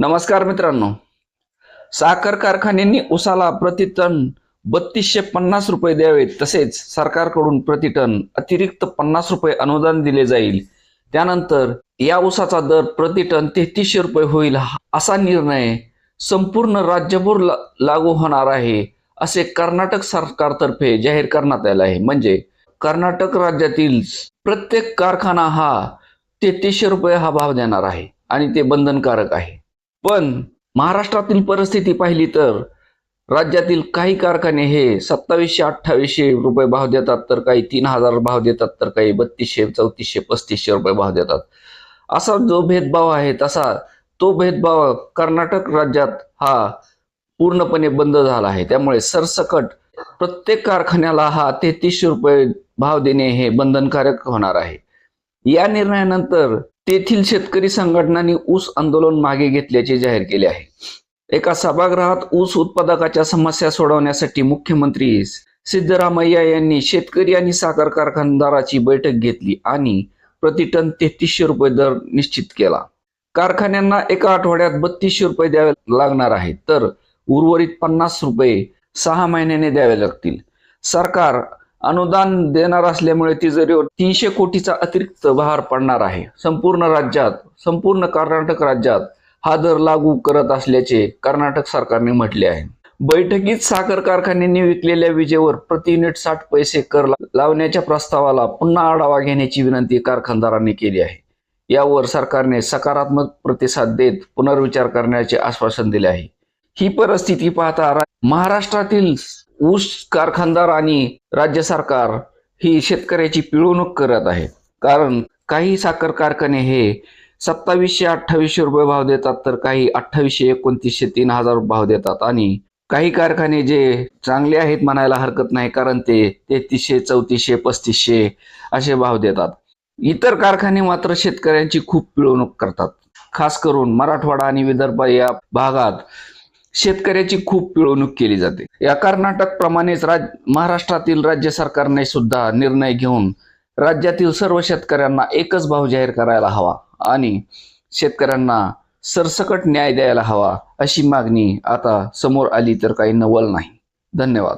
नमस्कार मित्रांनो. साखर कारखान्यांनी उसाला प्रतिटन बत्तीसशे पन्नास रुपये द्यावे तसेच सरकारकडून प्रतिटन अतिरिक्त पन्नास रुपये अनुदान दिले जाईल. त्यानंतर या उसाचा दर प्रतिटन तेहतीसशे रुपये होईल हा- असा निर्णय संपूर्ण राज्यभर ला- लागू होणार आहे असे कर्नाटक सरकारतर्फे जाहीर करण्यात आले आहे. म्हणजे कर्नाटक राज्यातील प्रत्येक कारखाना हा तेहतीसशे रुपये हा भाव देणार आहे आणि ते बंधनकारक आहे. पण महाराष्ट्रातील परिस्थिती पाहिली तर राज्यातील काही कारखाने हे सत्तावीसशे अठ्ठावीसशे रुपये भाव देतात तर काही तीन हजार भाव देतात तर काही बत्तीसशे चौतीसशे पस्तीसशे रुपये भाव देतात. असा जो भेदभाव आहे तसा तो भेदभाव कर्नाटक राज्यात हा पूर्णपणे बंद झाला आहे. त्यामुळे सरसकट प्रत्येक कारखान्याला हा तेहतीसशे रुपये भाव देणे हे बंधनकारक होणार आहे. या निर्णयानंतर तेथील शेतकरी संघटनांनी ऊस आंदोलन मागे घेतल्याचे जाहीर केले आहे. एका सभागृहात ऊस उत्पादकाच्या समस्या सोडवण्यासाठी मुख्यमंत्री सिद्धरामय्या यांनी शेतकरी आणि साखर कारखानदाराची बैठक घेतली आणि प्रतिटन तेहतीसशे रुपये दर निश्चित केला. कारखान्यांना एका आठवड्यात बत्तीसशे रुपये द्यावे लागणार आहेत तर उर्वरित पन्नास रुपये सहा महिन्याने द्यावे लागतील. सरकार अनुदान देणार असल्यामुळे तिजोरीवर तीनशे कोटीचा अतिरिक्त भार पडणार आहे. संपूर्ण राज्यात संपूर्ण कर्नाटक राज्यात हा दर लागू करत असल्याचे कर्नाटक सरकारने म्हटले आहे. बैठकीत साखर कारखान्यांनी विकलेल्या विजेवर प्रति युनिट साठ पैसे कर लावण्याच्या प्रस्तावाला पुन्हा आढावा घेण्याची विनंती कारखानदारांनी केली आहे. यावर सरकारने सकारात्मक प्रतिसाद देत पुनर्विचार करण्याचे आश्वासन दिले आहे. ही परिस्थिती पाहता महाराष्ट्रातील ऊस कारखानदार आणि राज्य सरकार ही शेतकऱ्याची पिळवणूक करत आहे कारण काही साखर कारखाने हे सत्तावीसशे अठ्ठावीसशे रुपये भाव देतात तर काही अठ्ठावीसशे एकोणतीसशे तीन हजार भाव देतात. आणि काही कारखाने जे चांगले आहेत म्हणायला हरकत नाही कारण ते तेहतीसशे चौतीसशे पस्तीसशे असे भाव देतात. इतर कारखाने मात्र शेतकऱ्यांची खूप पिळवणूक करतात. खास करून मराठवाडा आणि विदर्भ या भागात शेतकऱ्याची खूप पिळवणूक केली जाते. या कर्नाटक प्रमाणेच राज महाराष्ट्रातील राज्य सरकारने सुद्धा निर्णय घेऊन राज्यातील सर्व शेतकऱ्यांना एकच भाव जाहीर करायला हवा आणि शेतकऱ्यांना सरसकट न्याय द्यायला हवा अशी मागणी आता समोर आली तर काही नवल नाही. धन्यवाद.